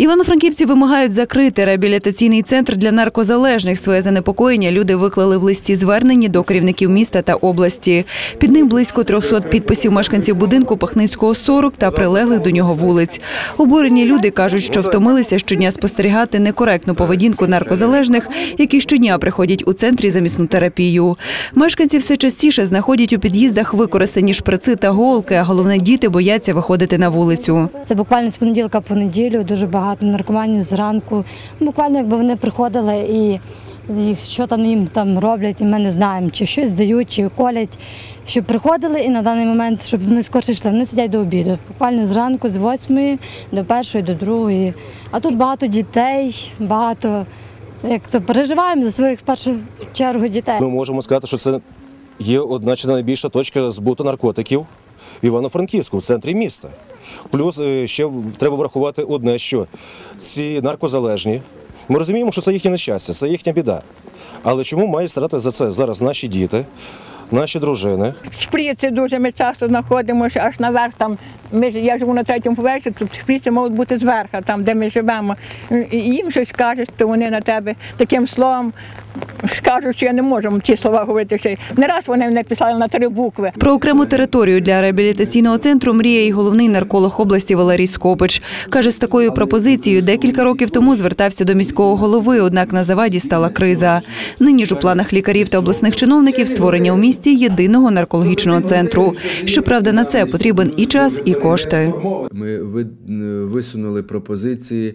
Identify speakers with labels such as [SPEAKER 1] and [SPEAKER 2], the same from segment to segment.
[SPEAKER 1] Івано-Франківці вимагають закрити реабілітаційний центр для наркозалежних. Своє занепокоєння люди виклали в листі зверненні до керівників міста та області. Під ним близько 300 підписів мешканців будинку Пахницького 40 та прилеглих до нього вулиць. Обурені люди кажуть, що втомилися щодня спостерігати некоректну поведінку наркозалежних, які щодня приходять у центрі за міцну терапію. Мешканці все частіше знаходять у під'їздах використані шприци та голки, а головне діти бояться виходити на вулицю.
[SPEAKER 2] Це буквально з понеділка по неділю дуже багато наркоманів зранку. Буквально якби вони приходили і, і що там їм там роблять, і ми не знаємо, чи щось дають, чи колять. Щоб приходили і на даний момент, щоб вони скорше йшли, вони сидять до обіду. Буквально зранку з 8 до першої, до другої. А тут багато дітей, багато як то переживаємо за своїх першу чергу дітей.
[SPEAKER 3] Ми можемо сказати, що це є одна чи найбільша точка збуту наркотиків в Івано-Франківську, в центрі міста. Плюс е, ще треба врахувати одне, що ці наркозалежні. Ми розуміємо, що це їхнє нещастя, це їхня біда. Але чому мають страдати за це зараз наші діти, наші дружини?
[SPEAKER 4] Шприци дуже ми часто знаходимося аж наверх. Там ми ж- я живу на третьому поверсі, тут шприци можуть бути зверху, там де ми живемо. І їм щось кажеш, то вони на тебе таким словом скажуть, що я не можу ті слова говорити ще. Не раз вони написали на три букви.
[SPEAKER 1] Про окрему територію для реабілітаційного центру мріє і головний нарколог області Валерій Скопич. Каже, з такою пропозицією декілька років тому звертався до міського голови, однак на заваді стала криза. Нині ж у планах лікарів та обласних чиновників створення у місті єдиного наркологічного центру. Щоправда, на це потрібен і час, і кошти.
[SPEAKER 5] Ми висунули пропозиції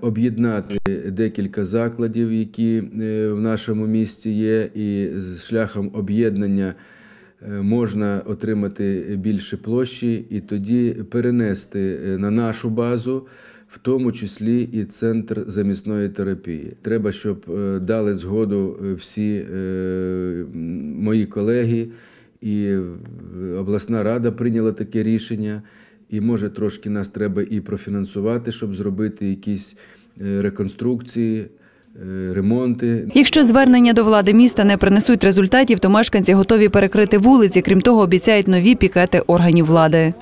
[SPEAKER 5] об'єднати декілька закладів, які е, в нашому місті є, і шляхом об'єднання е, можна отримати більше площі і тоді перенести е, на нашу базу. В тому числі і центр замісної терапії. Треба, щоб е, дали згоду е, всі е, мої колеги, і е, обласна рада прийняла таке рішення. І може трошки нас треба і профінансувати, щоб зробити якісь е, реконструкції, е, ремонти.
[SPEAKER 1] Якщо звернення до влади міста не принесуть результатів, то мешканці готові перекрити вулиці. Крім того, обіцяють нові пікети органів влади.